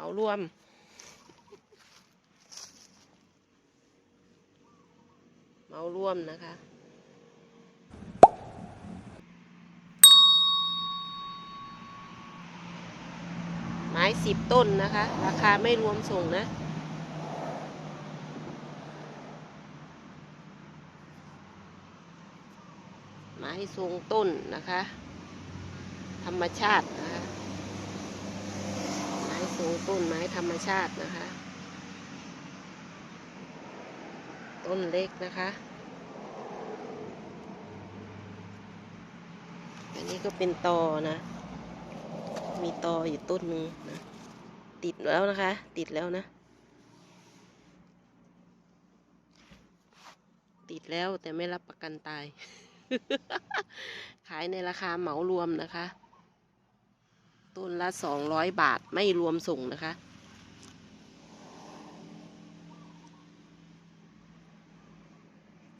เหมารวม เหมารวมนะคะไม้สิบต้นนะคะ ราคาไม่รวมส่งนะ ไม้ทรงต้นนะคะ ธรรมชาตินะ คะไม้ทรงต้นไม้ธรรมชาตินะคะ ต้นเล็กนะคะ อันนี้ก็เป็นตอนะ มีตออยู่ต้นหนึ่งนะติดแล้วนะคะ ติดแล้วนะ ติดแล้วแต่ไม่รับประกันตาย ขายในราคาเหมารวมนะคะ ต้นละสองร้อยบาทไม่รวมส่งนะคะ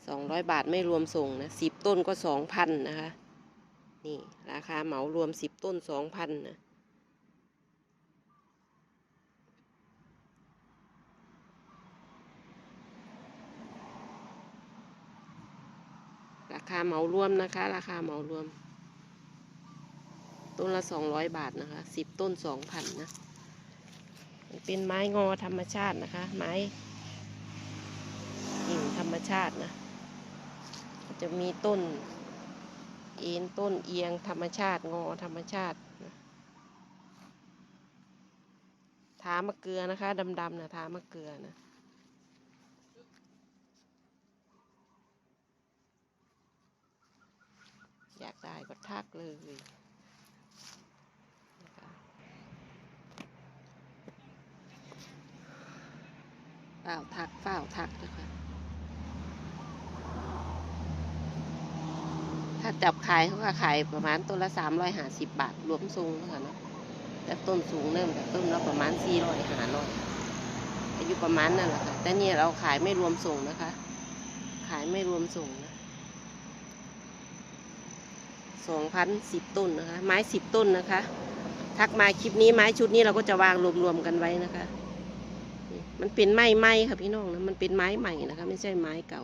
สองร้อยบาทไม่รวมส่งนะสิบต้นก็สองพันนะคะ นี่ราคาเหมารวมสิบต้นสองพันนะราคาเหมารวมนะคะ ราคาเหมารวม ต้นละสองร้อยบาทนะคะสิบต้นสองพันนะเป็นไม้งอธรรมชาตินะคะ ไม้กิ่งธรรมชาตินะจะมีต้นเอ็นต้นเอียงธรรมชาติงอธรรมชาตินะทามะเกลือนะคะดำๆนะทามะเกลือนะอยากได้ก็ทักเลยนะคะเฝ้าวทักเฝ้าวทักนะคะถ้าจับขายเขาก็ขายประมาณต้นละสามร้อยห้าสิบบาท รวมทรงนะคะเนาะแต่ต้นสูงเริ่มจากต้นละประมาณสี่ร้อยห้าร้อยอายุประมาณนั่นแหละค่ะ แต่เนี่ยเราขายไม่รวมส่งนะคะ ขายไม่รวมส่งนะสองพันสิบต้นนะคะ ไม้สิบต้นนะคะ ทักมาคลิปนี้ไม้ชุดนี้เราก็จะวางรวมๆกันไว้นะคะ มันเป็นไม้ไม้ค่ะพี่น้องนะมันเป็นไม้ใหม่นะคะ ไม่ใช่ไม้เก่า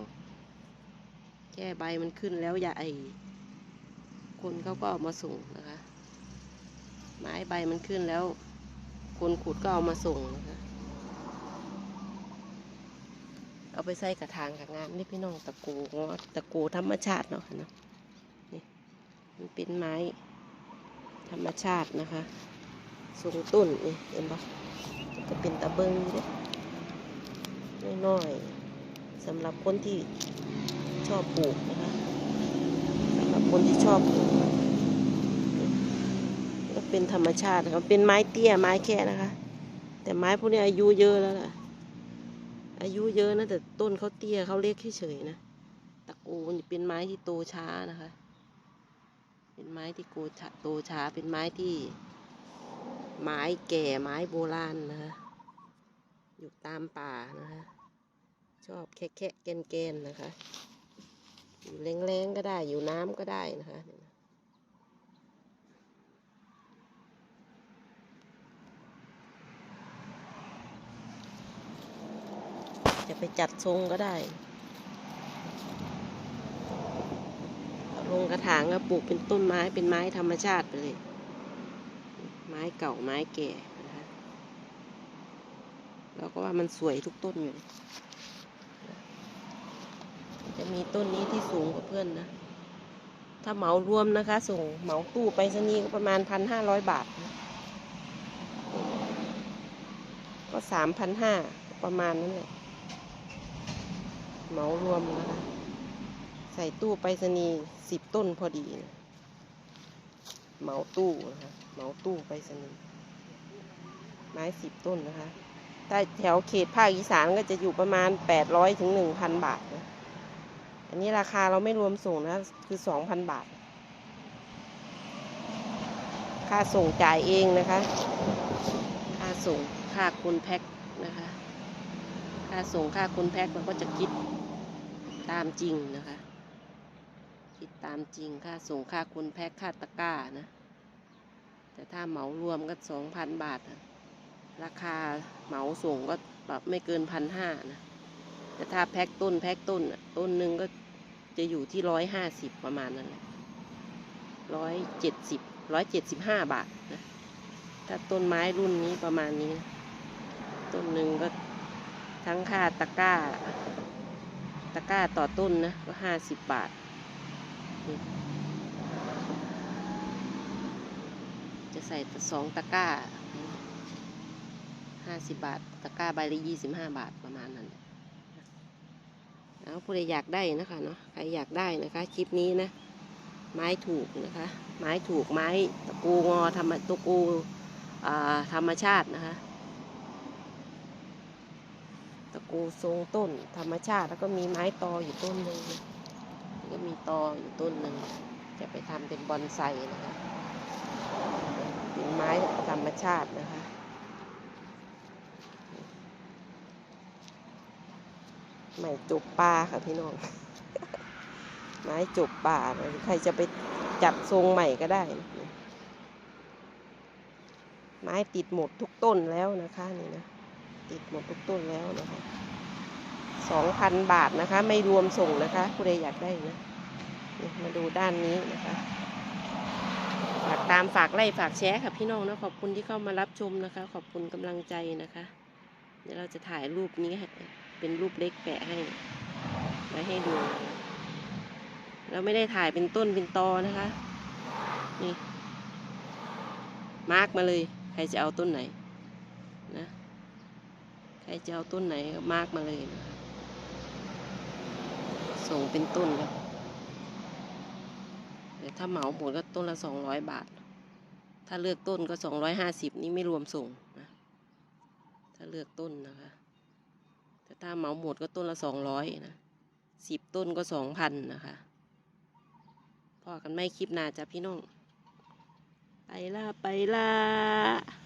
แค่ใบมันขึ้นแล้วอย่าไอคนเขาก็เอามาส่งนะคะ ไม้ใบมันขึ้นแล้ว คนขุดก็เอามาส่งนะคะ เอาไปใส่กระถางกับงานนี่พี่น้องตะกูงอตะกูธรรมชาติเนาะค่ะเนาะนี่มันเป็นไม้ ธรรมชาตินะคะทรงต้นนี่เห็นปะก็เป็นตะเบิงเด้ น้อยสำหรับคนที่ชอบปลูกนะคะสำหรับคนที่ชอบปลูกก็เป็นธรรมชาตินะครับเป็นไม้เตี้ยไม้แค่นะคะ แต่ไม้พวกนี้อายุเยอะแล้วล่ะ อายุเยอะนะแต่ต้นเขาเตี้ยเขาเล็กเฉยๆนะตะกูนเป็นไม้ที่โตช้านะคะ เป็นไม้ที่โกชโตช้าเป็นไม้ที่ ไม้แก่ไม้โบราณนะคะอยู่ตามป่านะคะ ชอบแคะๆแกนๆนะคะ อยู่แรงๆก็ได้อยู่น้ำก็ได้นะคะจะไปจัดทรงก็ได้ลงกระถางก็ปลูกเป็นต้นไม้เป็นไม้ธรรมชาติไปเลย ไม้เก่าไม้แก่นะคะแล้วก็ว่ามันสวยทุกต้นอยู่ จะมีต้นนี้ที่สูงกว่าเพื่อนนะ ถ้าเหมารวมนะคะ ส่งเหมาตู้ไปสนีย์ก็ประมาณพันห้าร้อยบาทนะก็สามพันห้าประมาณนั้นแหละเหมารวมนะคะ ใส่ตู้ไปสนีย์สิบต้นพอดีนะเหมาตู้นะคะเหมาตู้ไปสนีย์ไม้สิบต้นนะคะถ้าแถวเขตภาคอีสานก็จะอยู่ประมาณแปดร้อยถึงหนึ่งพันบาทนะ อันนี้ราคาเราไม่รวมส่งนะ คือสองพันบาท ค่าส่งจ่ายเองนะคะ ค่าส่งค่าคนแพ็คนะคะ ค่าส่งค่าคนแพ็คมันก็จะคิดตามจริงนะคะ คิดตามจริงค่าส่งค่าคนแพ็คค่าตะกร้านะ แต่ถ้าเหมารวมก็สองพันบาทนะราคาเหมาส่งก็แบบไม่เกินพันห้านะ แต่ถ้าแพ็คต้นแพ็คต้นต้นหนึ่งก็จะอยู่ที่ร้อยห้าสิบประมาณนั้นแหละร้อยเจ็ดสิบร้อยเจ็ดสิบห้าบาทนะ ถ้าต้นไม้รุ่นนี้ประมาณนี้ ต้นหนึ่งก็ทั้งค่าตะกร้า ตะกร้าต่อต้นนะ ก็ห้าสิบบาท จะใส่สองตะกร้าห้าสิบบาท ตะกร้าใบละยี่สิบห้าบาทประมาณนั้น แหละแล้วผู้ใดอยากได้นะคะเนาะใครอยากได้นะคะคลิปนี้นะไม้ถูกนะคะ ไม้ถูกไม้ตะกูงอธรรมตะกูธรรมชาตินะคะตะกูทรงต้นธรรมชาติแล้วก็มีไม้ตออยู่ต้นหนึ่งแล้วก็มีตออยู่ต้นหนึ่งจะไปทำเป็นบอนไซนะคะเป็นไม้ธรรมชาตินะคะ ใหม่จุบปลาค่ะพี่น้อง ไม้จุบป่าใครจะไปจัดทรงใหม่ก็ได้ ไม้ติดหมดทุกต้นแล้วนะคะนี่นะ ติดหมดทุกต้นแล้วนะคะสองพันบาทนะคะ ไม่รวมส่งนะคะผู้ใดอยากได้นะมาดูด้านนี้นะคะ ฝากตามฝากไล่ฝากแชร์ค่ะพี่น้องนะขอบคุณที่เข้ามารับชมนะคะ ขอบคุณกำลังใจนะคะ เดี๋ยวเราจะถ่ายรูปนี้ เป็นรูปเล็กแปะให้ไว้ให้ดู เราไม่ได้ถ่ายเป็นต้นเป็นตอนะคะ นี่ มาร์กมาเลย ใครจะเอาต้นไหนนะ ใครจะเอาต้นไหนมาร์กมาเลยนะส่งเป็นต้นแล้วแต่ถ้าเหมาหมดก็ต้นละสองร้อยบาท ถ้าเลือกต้นก็สองร้อยห้าสิบนี่ไม่รวมส่งนะ ถ้าเลือกต้นนะคะ ถ้าเหมาหมดก็ต้นละสองร้อยนะสิบต้นก็สองพันนะคะพอกันไม่คลิปหน้าจ้ะพี่น้อง ไปละไปละ